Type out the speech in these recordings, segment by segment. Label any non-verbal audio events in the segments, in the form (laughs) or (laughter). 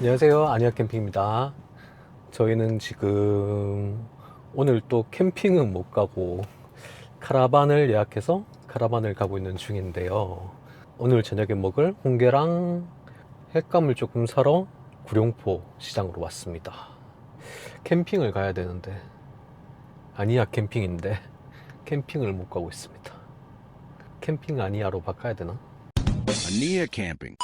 안녕하세요. 아니야 캠핑입니다. 저희는 지금 오늘 또 캠핑은 못 가고 카라반을 예약해서 카라반을 가고 있는 중인데요. 오늘 저녁에 먹을 홍게랑 횟감을 조금 사러 구룡포 시장으로 왔습니다. 캠핑을 가야 되는데 아니야 캠핑인데 캠핑을 못 가고 있습니다. 캠핑 아니야로 바꿔야 되나? Ania Camping.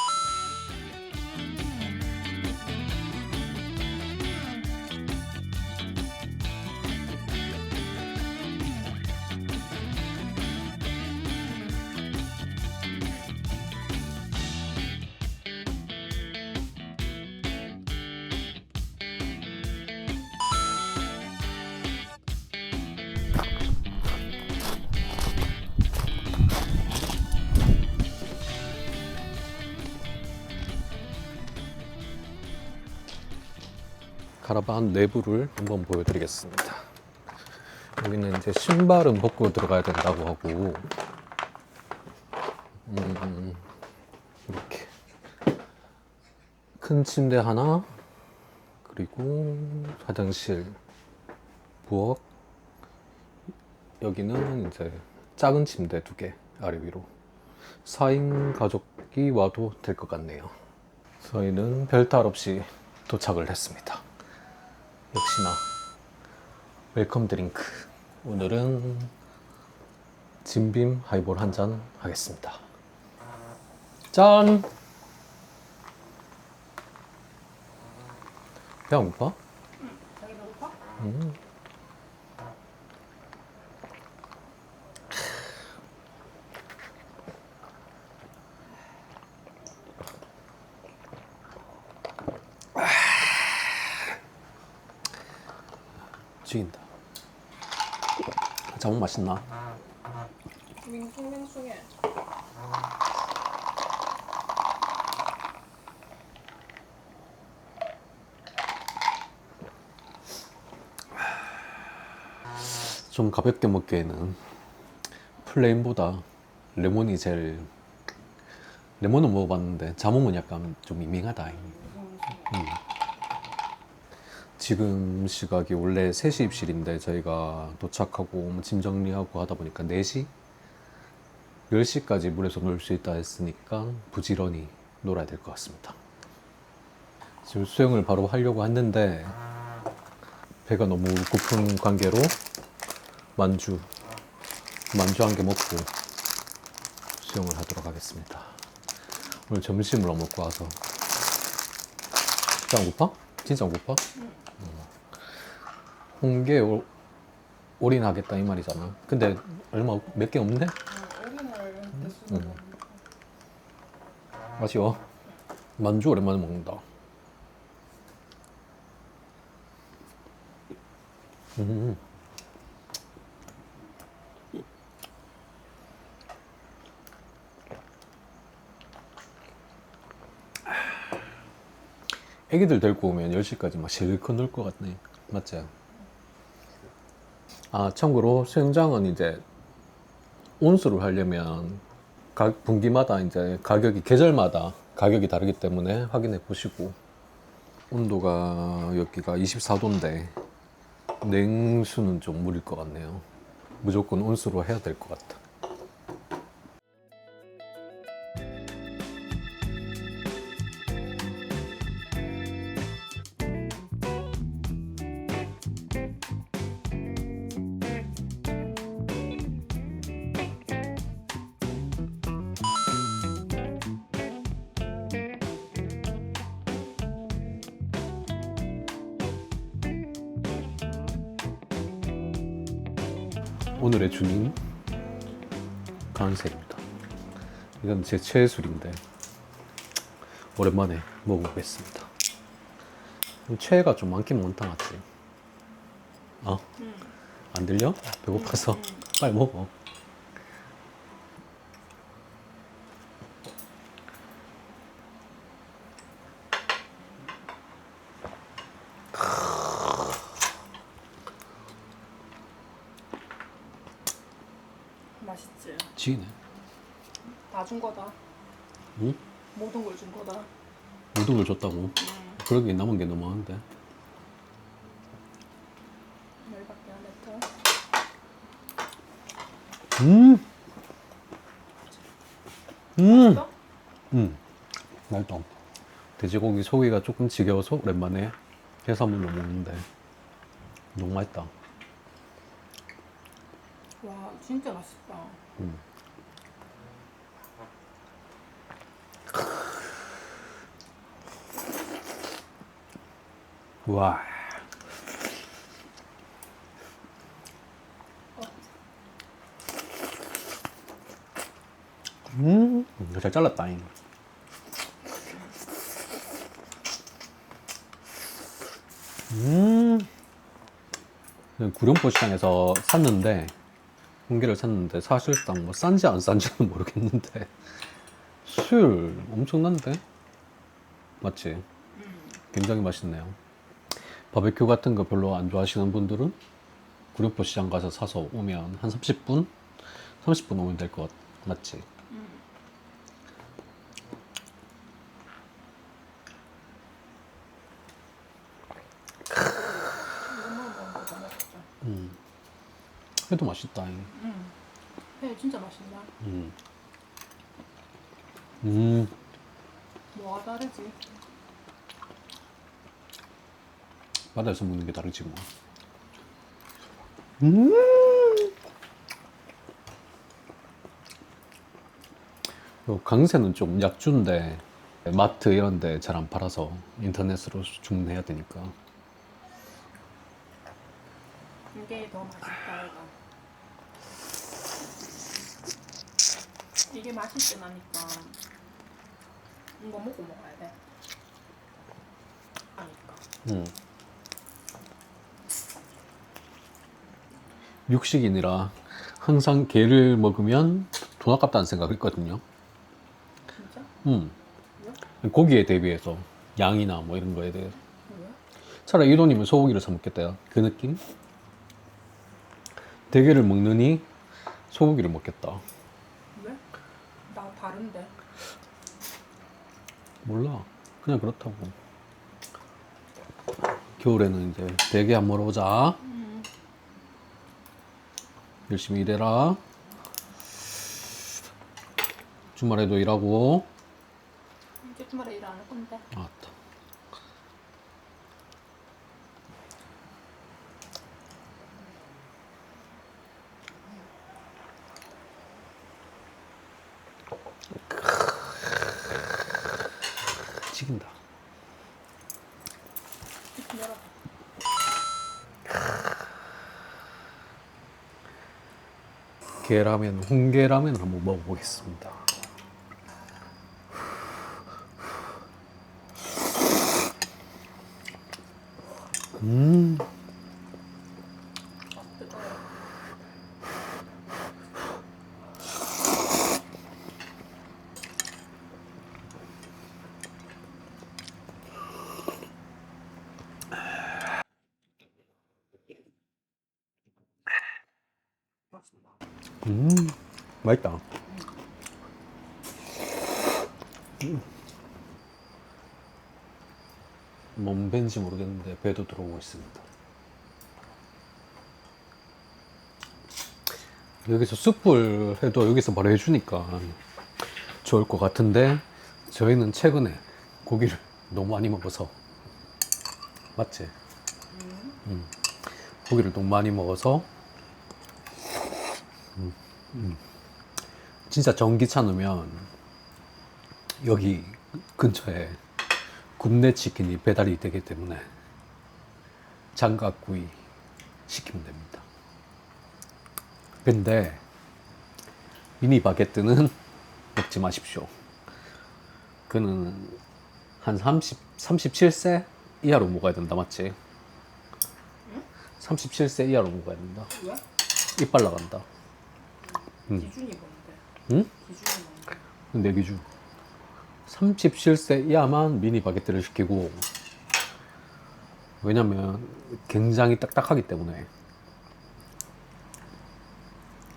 카라반 내부를 한번 보여드리겠습니다. 여기는 이제 신발은 벗고 들어가야 된다고 하고, 음, 이렇게 큰 침대 하나, 그리고 화장실, 부엌, 여기는 이제 작은 침대 두 개 아래 위로 4인 가족이 와도 될 것 같네요. 저희는 별탈 없이 도착을 했습니다. 역시나 웰컴 드링크 오늘은 진빔 하이볼 한 잔 하겠습니다 짠! 배 안 고파? 자기 배고파? 음. 죽인다. 자몽 맛있나? 밍숭맹숭해. 좀 가볍게 먹기에는 플레인보다 레몬이 제일 레몬은 먹어봤는데 자몽은 약간 좀 밍밍하다. 음. 지금 시각이 원래 3시 입실인데 저희가 도착하고 뭐짐 정리하고 하다 보니까 4시? 10시까지 물에서 놀 수 있다 했으니까 부지런히 놀아야 될 것 같습니다. 지금 수영을 바로 하려고 했는데 배가 너무 고픈 관계로 만주 만주 한 개 먹고 수영을 하도록 하겠습니다. 오늘 점심을 안 먹고 와서 진짜 안 고파? 진짜 안 고파? 어. 홍게 올- 올인하겠다 이 말이잖아. 근데 얼마 몇개 대수로 음. 아쉬워. 만주 오랜만에 먹는다. 음. 애기들 데리고 오면 10시까지 막 실컷 놀 것 같네. 맞지? 아, 참고로 수영장은 이제 온수를 하려면 각 분기마다 이제 가격이 계절마다 가격이 다르기 때문에 확인해 보시고 온도가 여기가 24도인데 냉수는 좀 무릴 것 같네요. 무조건 온수로 해야 될 것 같다. 오늘의 주님 간색입니다. 이건 제 최애 술인데 오랜만에 먹어보겠습니다. 최애가 좀 많긴 많다 맞지? 어? 안 들려? 배고파서 빨리 먹어. 맛있지. 지네. 다 준 거다. 응? 모든 걸 준 거다. 모든 걸 줬다고. 음. 그러게 남은 게 너무 많은데. 열받게 안 했죠? 음! 음! 또? 음. 맛있다. 돼지고기 소고기가 조금 지겨워서 오랜만에 해산물로 먹는데 너무 맛있다. 와 진짜 맛있다. 음. 와. 음, 이거 잘 잘랐다 잉. 음, 구룡포 시장에서 샀는데 홍게를 샀는데 사실상 뭐 싼지 안 싼지는 (laughs) 모르겠는데 술 엄청난데 맞지? 굉장히 맛있네요. 바베큐 같은 거 별로 안 좋아하시는 분들은 구룡포 시장 가서 사서 오면 한 30분? 30분 오면 될 것 같, 맞지? 이것만 먹으면 더 맛있죠. 음. 해도 맛있다. 음. 회 진짜 맛있다. 음. 음. 뭐가 다르지? 바다에서 먹는 게 다르지 뭐. 음. 요 강새는 좀 약주인데 마트 이런 데 잘 안 팔아서 인터넷으로 주문해야 되니까 이게 더 맛있다 이거. 이게 맛있게 나니까 이거 먹고 먹어야 돼. 아니까. 음. 육식이니라 항상 게를 먹으면 돈 아깝다는 생각을 했거든요. 진짜? 음. 고기에 대비해서 양이나 뭐 이런 거에 대해 왜? 차라리 이 돈이면 소고기를 사 먹겠다. 그 느낌? 대게를 먹느니 소고기를 먹겠다. 왜? 나 다른데. 몰라. 그냥 그렇다고. 겨울에는 이제 대게 안 먹어보자. 음. 열심히 일해라. 주말에도 일하고. 이제 주말에 일 안 할 건데. 아 열어봐. 게라면, 홍게라면을 한번 먹어보겠습니다. 음, 음, 맛있다. 음. 뭔 벤지 모르겠는데 배도 들어오고 있습니다. 여기서 숯불 해도 여기서 바로 해주니까 좋을 것 같은데 저희는 최근에 고기를 너무 많이 먹어서 맞지? 음. 고기를 너무 많이 먹어서 음. 진짜 전기차 넣으면 여기 근처에 굽네 치킨이 배달이 되기 때문에 장갑구이 시키면 됩니다. 근데 미니 바게트는 (laughs) 먹지 마십시오. 그는 한 30, 37세 이하로 먹어야 된다, 맞지? 37세 이하로 먹어야 된다. 왜? 이빨 나간다. 음. 기준이 뭔데? 응? 기준이 뭔데? 내 기준. 37세 이하만 미니 바게트를 시키고, 왜냐면 굉장히 딱딱하기 때문에.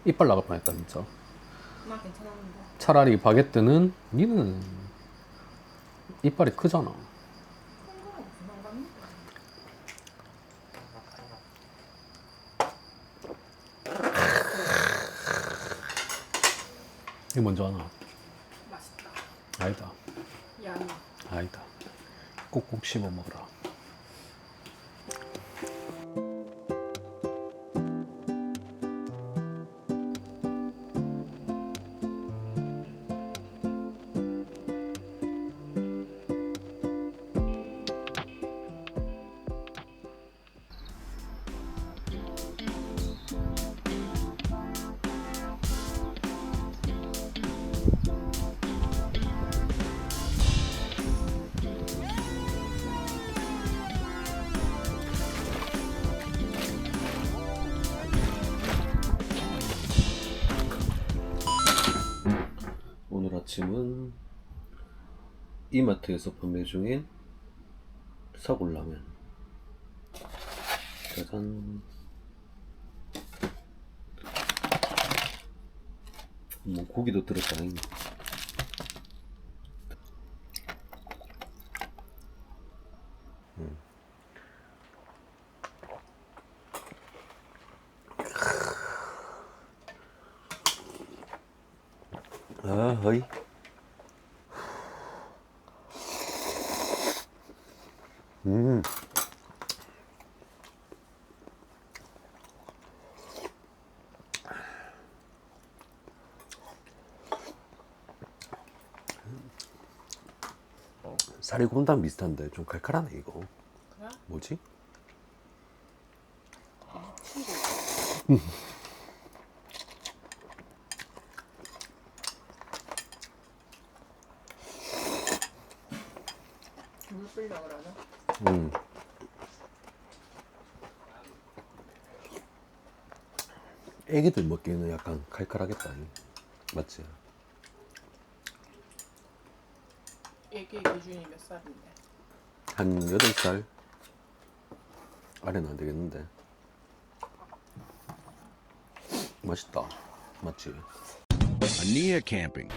이빨 나갈 뻔했다, 진짜. 나 괜찮았는데. 차라리 바게트는, 니는 이빨이 크잖아. 큰 거는 이거 먼저 하나. 맛있다. 아니다. 양이. 아니다. 꼭꼭 씹어 먹어라. 이마트에서 판매 중인 사골라면 짜잔 뭐 고기도 들었다 음. 아, 허이. 음. 살이 곰탕 비슷한데 좀 칼칼하네 이거. 그래? 뭐지? 물 (laughs) 뿌려 그러나? 음. 애기들 먹기에는 약간 칼칼하겠다. 이. 맞지? 애기 기준이 몇 살인데? 한 8살 아래는 안 되겠는데. 맛있다. 맞지? Ania Camping.